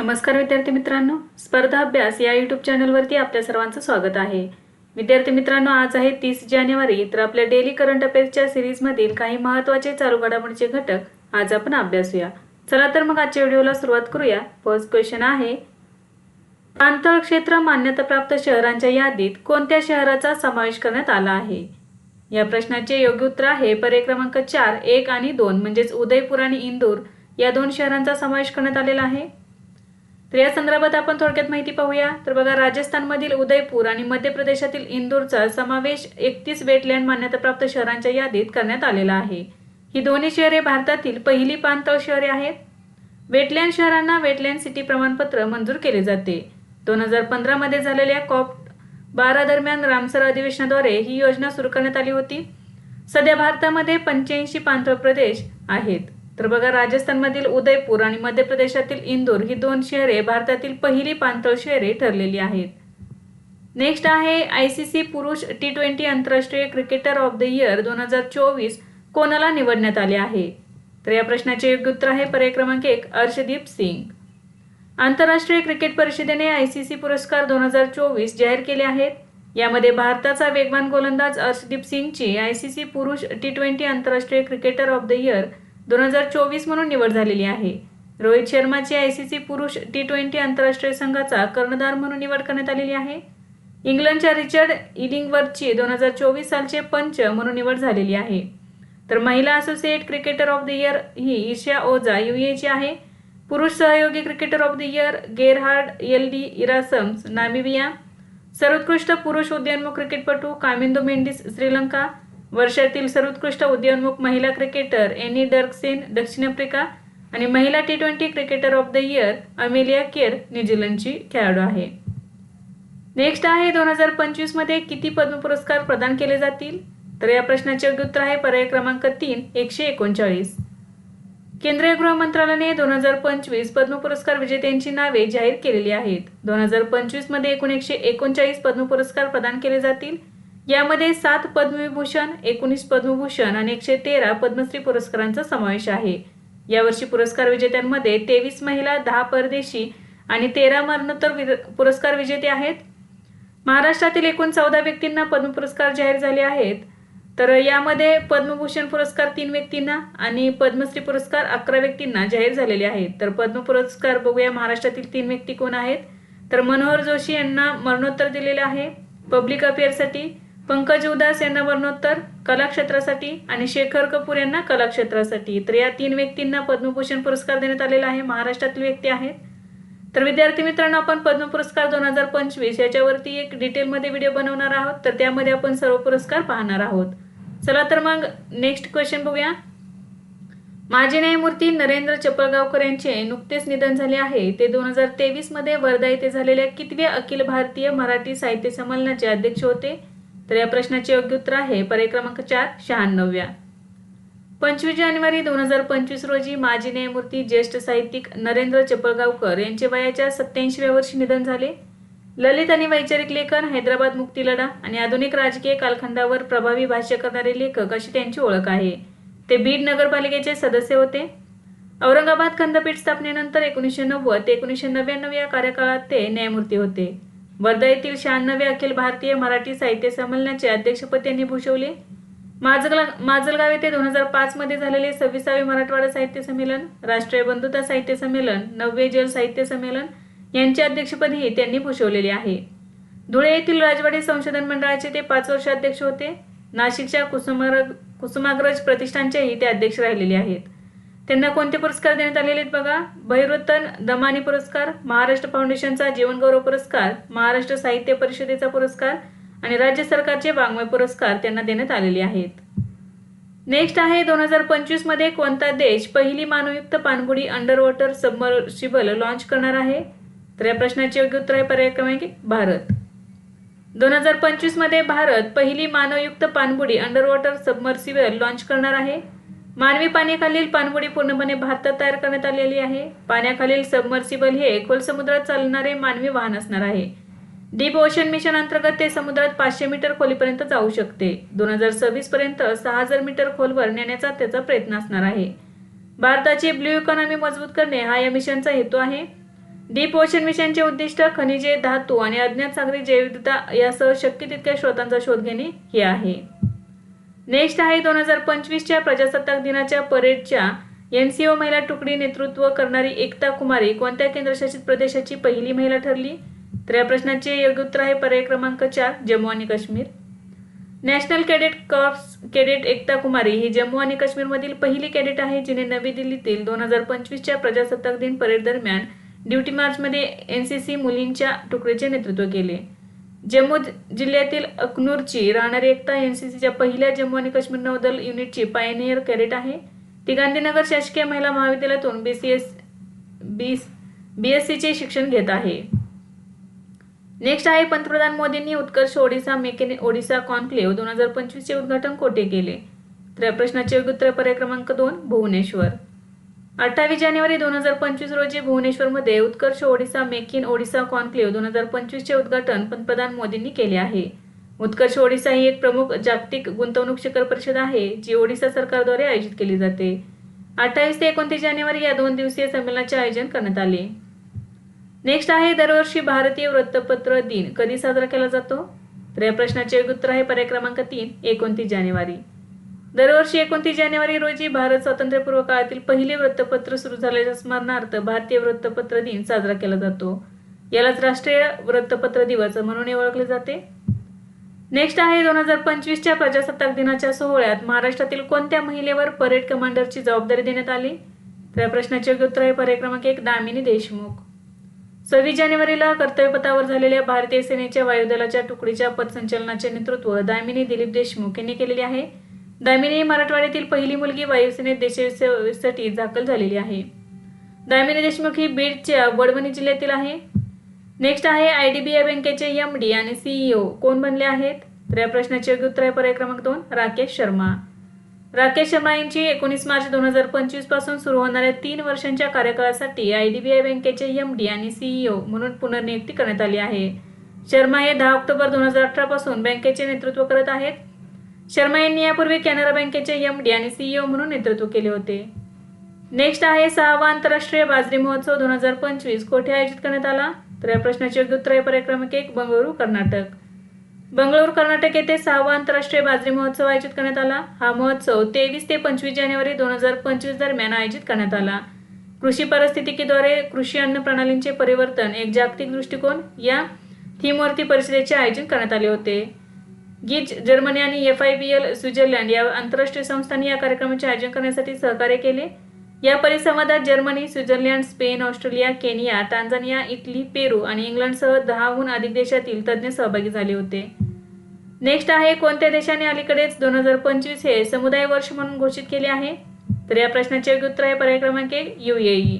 नमस्कार विद्यार्थी मित्रांनो. स्पर्धा अभ्यास या यूट्यूब चॅनलवरती आपल्या सर्वांचं स्वागत आहे. विद्यार्थी मित्रांनो आज आहे तीस जानेवारी तर आपल्या डेली करंट अफेअर्सच्या सिरीजमधील काही महत्त्वाचे चालू घडामोडीचे घटक आज आपण अभ्यासूया चला तर मग आजच्या व्हिडिओला सुरुवात करूया. फर्स्ट क्वेश्चन आहे प्रांतळ क्षेत्र मान्यताप्राप्त शहरांच्या यादीत कोणत्या शहराचा समावेश करण्यात आला आहे? या प्रश्नाचे योग्य उत्तर आहे पर्याय क्रमांक चार एक आणि दोन म्हणजेच उदयपूर आणि इंदूर या दोन शहरांचा समावेश करण्यात आलेला आहे. तर या संदर्भात आपण थोडक्यात माहिती पाहूया. तर बघा राजस्थानमधील उदयपूर आणि मध्य प्रदेशातील इंदूरचा समावेश एकतीस वेटलँड मान्यताप्राप्त शहरांच्या यादीत करण्यात आलेला आहे. ही दोन्ही शहरे भारतातील पहिली पाणतळ शहरे आहेत. वेटलँड शहरांना वेटलँड सिटी प्रमाणपत्र मंजूर केले जाते. दोन हजार पंधरामध्ये झालेल्या कॉप बारा दरम्यान रामसर अधिवेशनाद्वारे ही योजना सुरू करण्यात आली होती. सध्या भारतामध्ये पंच्याऐंशी पाणथळ प्रदेश आहेत. तर बघा राजस्थानमधील उदयपूर आणि मध्य प्रदेशातील इंदोर ही दोन शहरे भारतातील पहिली पाणथळ शहरे ठरलेली आहेत. नेक्स्ट आहे आय सी सी पुरुष टी ट्वेंटी आंतरराष्ट्रीय क्रिकेटर ऑफ द इयर दोन हजार चोवीस कोणाला निवडण्यात आले आहे? तर या प्रश्नाचे योग्य उत्तर आहे पर्याय क्रमांक एक अर्शदीप सिंग. आंतरराष्ट्रीय क्रिकेट परिषदेने आय सी सी पुरस्कार दोन हजार चोवीस जाहीर केले आहेत. यामध्ये भारताचा वेगवान गोलंदाज अर्शदीप सिंगची आय सी सी पुरुष टी ट्वेंटी आंतरराष्ट्रीय क्रिकेटर ऑफ द इयर दोन हजार चोवीस म्हणून निवड झालेली आहे. रोहित शर्माची आय सी सी पुरुष टी ट्वेंटी आंतरराष्ट्रीय संघाचा कर्णधार म्हणून निवड करण्यात आलेली आहे. इंग्लंडच्या रिचर्ड इलिंगवरची दोन हजार चोवीस सालचे पंच म्हणून निवड झालेली आहे. तर महिला associate cricketer of the year ही ईशा ओझा ची आहे. पुरुष सहयोगी cricketer of the year Gerhard L D Erasmus Namibia. सर्वोत्कृष्ट पुरुष उद्यानमुख क्रिकेटपटू कामिंदो मेंडिस श्रीलंका. वर्षातील सर्वोत्कृष्ट उदयोन्मुख महिला क्रिकेटर एनी डर्कसेन दक्षिण आफ्रिका आणि महिला T twenty cricketer of the year Amelia Kerr न्यूझीलंडची खेळाडू आहे. नेक्स्ट आहे दोन हजार पंचवीसमध्ये किती पद्म पुरस्कार प्रदान केले जातील? तर या प्रश्नाचे योग्य उत्तर आहे पर्याय क्रमांक तीन एकशे एकोणचाळीस. केंद्रीय गृह मंत्रालयाने दोन हजार पंचवीस पद्म पुरस्कार विजेत्यांची नावे जाहीर केलेली आहेत. दोन हजार पंचवीसमध्ये एकूण एकशे एकोणचाळीस पद्म पुरस्कार प्रदान केले जातील. यामध्ये सात पद्मविभूषण एकोणीस पद्मभूषण आणि एकशे तेरा पद्मश्री पुरस्कारांचा समावेश आहे. यावर्षी पुरस्कार विजेत्यांमध्ये तेवीस महिला दहा परदेशी आणि तेरा मरणोत्तर पुरस्कार विजेते आहेत. महाराष्ट्रातील एकूण चौदा व्यक्तींना पद्म पुरस्कार जाहीर झाले आहेत. तर यामध्ये पद्मभूषण पुरस्कार तीन व्यक्तींना आणि पद्मश्री पुरस्कार अकरा व्यक्तींना जाहीर झालेले आहेत. तर पद्म पुरस्कार बघूया महाराष्ट्रातील तीन व्यक्ती कोण आहेत. तर मनोहर जोशी यांना मरणोत्तर दिलेलं आहे. पब्लिक अफेअरसाठी पंकज उदास यांना मरणोत्तर कलाक्षेत्रासाठी आणि शेखर कपूर यांना कलाक्षेत्रासाठी. तर या तीन व्यक्तींना पद्मभूषण पुरस्कार देण्यात आलेला आहे. महाराष्ट्रातील व्यक्ती आहेत. तर विद्यार्थी मित्रांनो आपण पद्म पुरस्कार दोन हजार पंचवीस याच्यावरती एक डिटेलमध्ये व्हिडिओ बनवणार आहोत. तर त्यामध्ये आपण सर्व पुरस्कार पाहणार आहोत. चला तर मग नेक्स्ट क्वेश्चन बघूया. माजी न्यायमूर्ती नरेंद्र चपळगावकर यांचे नुकतेच निधन झाले आहे. ते दोन हजार तेवीसमध्ये वर्धा येथे झालेल्या कितव्या अखिल भारतीय मराठी साहित्य संमेलनाचे अध्यक्ष होते. तर या प्रश्नाचे योग्य उत्तर आहे पर्याय क्रमांक चार शहाण्णव्या पंचवीस जानेवारी दोन हजार पंचवीस रोजी माजी न्यायमूर्ती ज्येष्ठ साहित्यिक नरेंद्र चपळगावकर यांचे वयाच्या सत्याऐंशीव्या वर्षी निधन झाले. ललित आणि वैचारिक लेखन हैदराबाद मुक्ती लढा आणि आधुनिक राजकीय कालखंडावर प्रभावी भाष्य करणारे लेखक अशी त्यांची ओळख आहे. ते बीड नगरपालिकेचे सदस्य होते. औरंगाबाद खंडपीठ स्थापनेनंतर एकोणीसशे नव्वद ते एकोणीसशे नव्याण्णव या कार्यकाळात ते न्यायमूर्ती होते. वर्धा येथील शहाण्णवे अखिल भारतीय मराठी साहित्य संमेलनाचे अध्यक्षपद त्यांनी भूषवले. माजलगा माजलगाव येथे दोन हजार पाच मध्ये झालेले सव्वीसावे मराठवाडा साहित्य संमेलन राष्ट्रीय बंधुता साहित्य संमेलन नववे जल साहित्य संमेलन यांचे अध्यक्षपदही त्यांनी भूषवलेले आहे. धुळे येथील राजवाडी संशोधन मंडळाचे ते पाच वर्ष अध्यक्ष होते. नाशिकच्या कुसुमाग्रज कुसुमाग्रज प्रतिष्ठानचेही ते अध्यक्ष राहिलेले आहेत. त्यांना कोणते पुरस्कार देण्यात आलेले आहेत बघा? भैरवतन दमानी पुरस्कार महाराष्ट्र फाउंडेशनचा जीवनगौरव पुरस्कार महाराष्ट्र साहित्य परिषदेचा पुरस्कार आणि राज्य सरकारचे वाङ्मय पुरस्कार त्यांना देण्यात आलेले आहेत. नेक्स्ट आहे दोन हजार पंचवीसमध्ये कोणता देश पहिली मानवयुक्त पाणबुडी अंडर वॉटर सबमर्शिबल लॉन्च करणार आहे? तर या प्रश्नाचे योग्य उत्तर आहे पर्याय क्रमांक भारत. दोन हजार पंचवीसमध्ये भारत पहिली मानवयुक्त पाणबुडी अंडर वॉटर सबमर्सिबल लॉन्च करणार आहे. मानवी पाण्याखालील पाणबुडी पूर्णपणे भारतात तयार करण्यात आलेली आहे. पाण्याखालील सबमर्सिबल हे खोल समुद्रात चालणारे मानवी वाहन असणार आहे. डीप ओशन मिशन अंतर्गत ते समुद्रात पाचशे मीटर खोलीपर्यंत जाऊ शकते. दोन हजार सव्वीस पर्यंत सहा हजार मीटर खोलवर नेण्याचा त्याचा प्रयत्न असणार आहे. भारताची ब्ल्यू इकॉनॉमी मजबूत करणे हा या मिशनचा हेतू आहे. डीप ओशन मिशनचे उद्दिष्ट खनिजे धातू आणि अज्ञात सागरी जैवविविधता यासह शक्य तितक्या स्रोतांचा शोध घेणे हे आहे. नेक्स्ट आहे दोन हजार पंचवीसच्या प्रजासत्ताक दिनाच्या परेडच्या एनसीओ महिला तुकडी नेतृत्व करणारी एकता कुमारी कोणत्या केंद्रशासित प्रदेशाची पहिली महिला ठरली? तर या प्रश्नाचे योग्य उत्तर आहे पर्याय क्रमांक चार जम्मू आणि Kashmir. National cadet corps cadet Ekta Kumari ही जम्मू आणि काश्मीरमधील पहिली कॅडेट आहे जिने नवी दिल्लीतील दोन हजार पंचवीसच्या प्रजासत्ताक दिन परेड दरम्यान ड्युटी मार्चमध्ये एन सी सी मुलींच्या तुकडीचे नेतृत्व केले. जम्मू जिल्ह्यातील अकनूरची राहणारी एकता एनसीसीच्या पहिल्या जम्मू आणि काश्मीर नौदल युनिटची पायनियर कॅडेट आहे. ती गांधीनगर शासकीय महिला महाविद्यालयातून B C S B B S सीचे शिक्षण घेत आहे. नेक्स्ट आहे पंतप्रधान मोदींनी Utkarsh Odisha make in Odisha conclave दोन हजार पंचवीसचे उद्घाटन कोठे केले? तर या प्रश्नाचे योग्य उत्तर पर्याय क्रमांक दोन भुवनेश्वर. अठ्ठावीस जानेवारी दोन हजार पंचवीस रोजी भुवनेश्वरमध्ये Utkarsh Odisha make in Odisha conclave दोन हजार पंचवीसचे उद्घाटन पंतप्रधान मोदींनी केले आहे. उत्कर्ष ओडिसा ही एक प्रमुख जागतिक गुंतवणूक शिखर परिषद आहे जी ओडिसा सरकारद्वारे आयोजित केली जाते. अठ्ठावीस ते एकोणतीस जानेवारी या दोन दिवसीय संमेलनाचे आयोजन करण्यात आले. नेक्स्ट आहे दरवर्षी भारतीय वृत्तपत्र दिन कधी साजरा केला जातो? तर या प्रश्नाचे उत्तर आहे पर्याय क्रमांक तीन एकोणतीस जानेवारी. दरवर्षी एकोणतीस जानेवारी रोजी भारत स्वातंत्र्यपूर्व काळातील पहिले वृत्तपत्र सुरू झाल्याच्या स्मरणार्थ भारतीय वृत्तपत्र दिन साजरा केला जातो. यालाच राष्ट्रीय वृत्तपत्र दिवस म्हणून ओळखले जाते. नेक्स्ट आहे दोन हजार पंचवीसच्या प्रजासत्ताक दिनाच्या सोहळ्यात महाराष्ट्रातील कोणत्या महिलेवर परेड कमांडरची जबाबदारी देण्यात आली? तर या प्रश्नाचे योग्य उत्तर आहे पर्याय क्रमांक एक दामिनी देशमुख. सव्वीस जानेवारीला कर्तव्यपथावर झालेल्या भारतीय सेनेच्या वायुदलाच्या तुकडीच्या पथसंचलनाचे नेतृत्व दामिनी दिलीप देशमुख यांनी केलेले आहे. दामिनी मराठवाड्यातील पहिली मुलगी वायुसेनेत देशसेवेसाठी दाखल झालेली आहे. दामिनी देशमुख ही बीडच्या वडवणी जिल्ह्यातील आहे. नेक्स्ट आहे आय डी बी आय बँकेचे एम डी आणि सीईओ कोण बनले आहेत? तर या प्रश्नाचे योग्य उत्तर आहे पर्याय क्रमांक दोन राकेश शर्मा. राकेश शर्मा यांची एकोणीस मार्च दोन हजार पंचवीसपासून सुरू होणाऱ्या तीन वर्षांच्या कार्यकाळासाठी आय डी बी आय बँकेचे एम डी आणि सीईओ म्हणून पुनर्नियुक्ती करण्यात आली आहे. शर्मा हे दहा ऑक्टोबर दोन हजार अठरा पासून बँकेचे नेतृत्व करत आहेत. शर्मा यांनी यापूर्वी कॅनरा बँकेचे एम डी आणि सीईओ म्हणून नेतृत्व केले होते. नेक्स्ट आहे सहावा आंतरराष्ट्रीय बाजरी महोत्सव दोन हजार पंचवीस. कोठे आयोजित करण्यात आला? तर या प्रश्नाचे योग्य उत्तर आहे पर्याय क्रमांक एक बंगळुरू कर्नाटक. बंगळुरू कर्नाटक येथे सहावा आंतरराष्ट्रीय बाजरी महोत्सव आयोजित करण्यात आला. हा महोत्सव तेवीस ते पंचवीस जानेवारी दोन हजार पंचवीस दरम्यान आयोजित करण्यात आला. कृषी परिस्थितिकीद्वारे कृषी अन्न प्रणालींचे परिवर्तन एक जागतिक दृष्टिकोन या थीमवरती परिषदेचे आयोजन करण्यात आले होते. गीच जर्मनी आणि F I B L Switzerland या आंतरराष्ट्रीय संस्थांनी या कार्यक्रमाचे आयोजन करण्यासाठी सहकार्य केले. या परिसंवादात Germany Switzerland Spain Australia Kenya Tanzania Italy Peru आणि इंग्लंडसह दहाहून अधिक देशातील तज्ज्ञ सहभागी झाले होते. नेक्स्ट आहे कोणत्या देशाने अलीकडेच दोन हजार पंचवीस हे समुदाय वर्ष म्हणून घोषित केले आहे? तर या प्रश्नाचे योग्य उत्तर आहे पर्याय क्रमांक एक युएई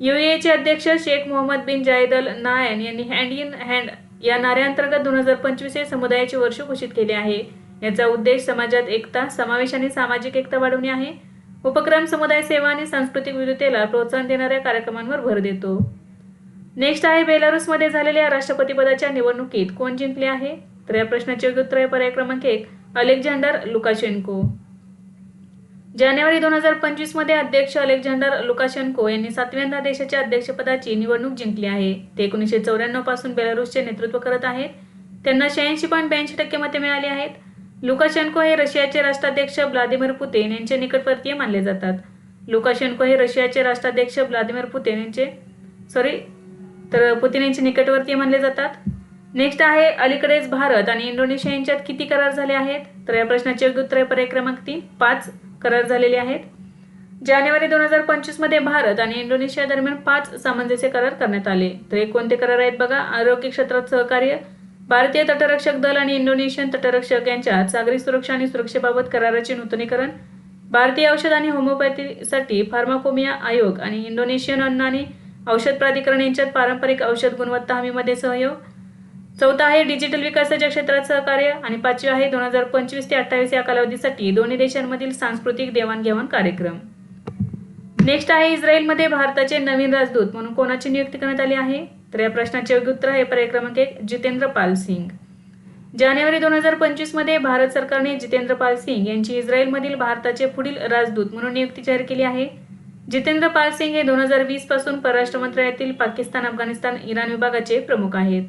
युएईचे अध्यक्ष शेख मोहम्मद बिन जायद अल नायन यांनी हँड इन हँड या नाऱ्याअंतर्गत दोन हजार पंचवीस हे समुदायाचे वर्ष घोषित केले आहे. याचा उद्देश समाजात एकता समावेश आणि सामाजिक एकता वाढवणे आहे. उपक्रम समुदाय सेवा आणि सांस्कृतिक विविधतेला प्रोत्साहन देणाऱ्या कार्यक्रमांवर भर देतो. नेक्स्ट आहे बेलारुसमध्ये झालेल्या राष्ट्रपतीपदाच्या निवडणुकीत कोण जिंकले आहे? तर या प्रश्नाचे योग्य उत्तर आहे पर्याय क्रमांक एक अलेक्झांडर लुकाशेन्को जानेवारी दोन हजार पंचवीसमध्ये अध्यक्ष अलेक्झांडर लुकाशेन्को यांनी सातव्यांदा देशाच्या अध्यक्षपदाची निवडणूक जिंकली आहे. ते एकोणीसशे चौऱ्याण्णवपासून बेलारूसचे नेतृत्व करत आहेत. त्यांना शहाऐंशी पॉईंट ब्याऐंशी टक्के मते मिळाली आहेत. लुकाशेन्को हे रशियाचे राष्ट्राध्यक्ष व्लादिमीर पुतीन यांचे निकटवर्तीय मानले जातात. लुकाशेन्को हे रशियाचे राष्ट्राध्यक्ष व्लादिमीर पुतीन यांचे सॉरी तर पुतीन यांचे निकटवर्तीय मानले जातात. नेक्स्ट आहे अलीकडेच भारत आणि इंडोनेशिया यांच्यात किती करार झाले आहेत? तर या प्रश्नाचे योग्य उत्तर आहे पर्याय क्रमांक तीन पाच. करार झालेले आहेत. जानेवारी दोन हजार पंचवीसमध्ये भारत आणि इंडोनेशिया दरम्यान पाच सामंजस्य करार करण्यात आले. तर हे कोणते करार आहेत बघा? आरोग्य क्षेत्रात सहकार्य भारतीय तटरक्षक दल आणि इंडोनेशियन तटरक्षक यांच्यात सागरी सुरक्षा आणि सुरक्षेबाबत कराराचे नूतनीकरण भारतीय औषध आणि होमिओपॅथीसाठी फार्माकोमिया आयोग आणि इंडोनेशियन अन्न आणि औषध प्राधिकरण यांच्यात पारंपरिक औषध गुणवत्ता हमीमध्ये सहयोग चौथा आहे डिजिटल विकासाच्या क्षेत्रात सहकार्य आणि पाचवी आहे दोन हजार पंचवीस ते अठ्ठावीस या कालावधीसाठी दोन्ही देशांमधील सांस्कृतिक देवाणघेवाण कार्यक्रम. नेक्स्ट आहे इस्रायलमध्ये भारताचे नवीन राजदूत म्हणून कोणाची नियुक्ती करण्यात आली आहे? तर या प्रश्नाचे योग्य उत्तर आहे पर्याय क्रमांक एक जितेंद्र पाल सिंग. जानेवारी दोन हजार पंचवीसमध्ये भारत सरकारने जितेंद्र पाल सिंग यांची इस्रायलमधील भारताचे पुढील राजदूत म्हणून नियुक्ती जाहीर केली आहे. जितेंद्र पाल सिंग हे दोन हजार वीसपासून परराष्ट्र मंत्रालयातील पाकिस्तान अफगाणिस्तान इराण विभागाचे प्रमुख आहेत.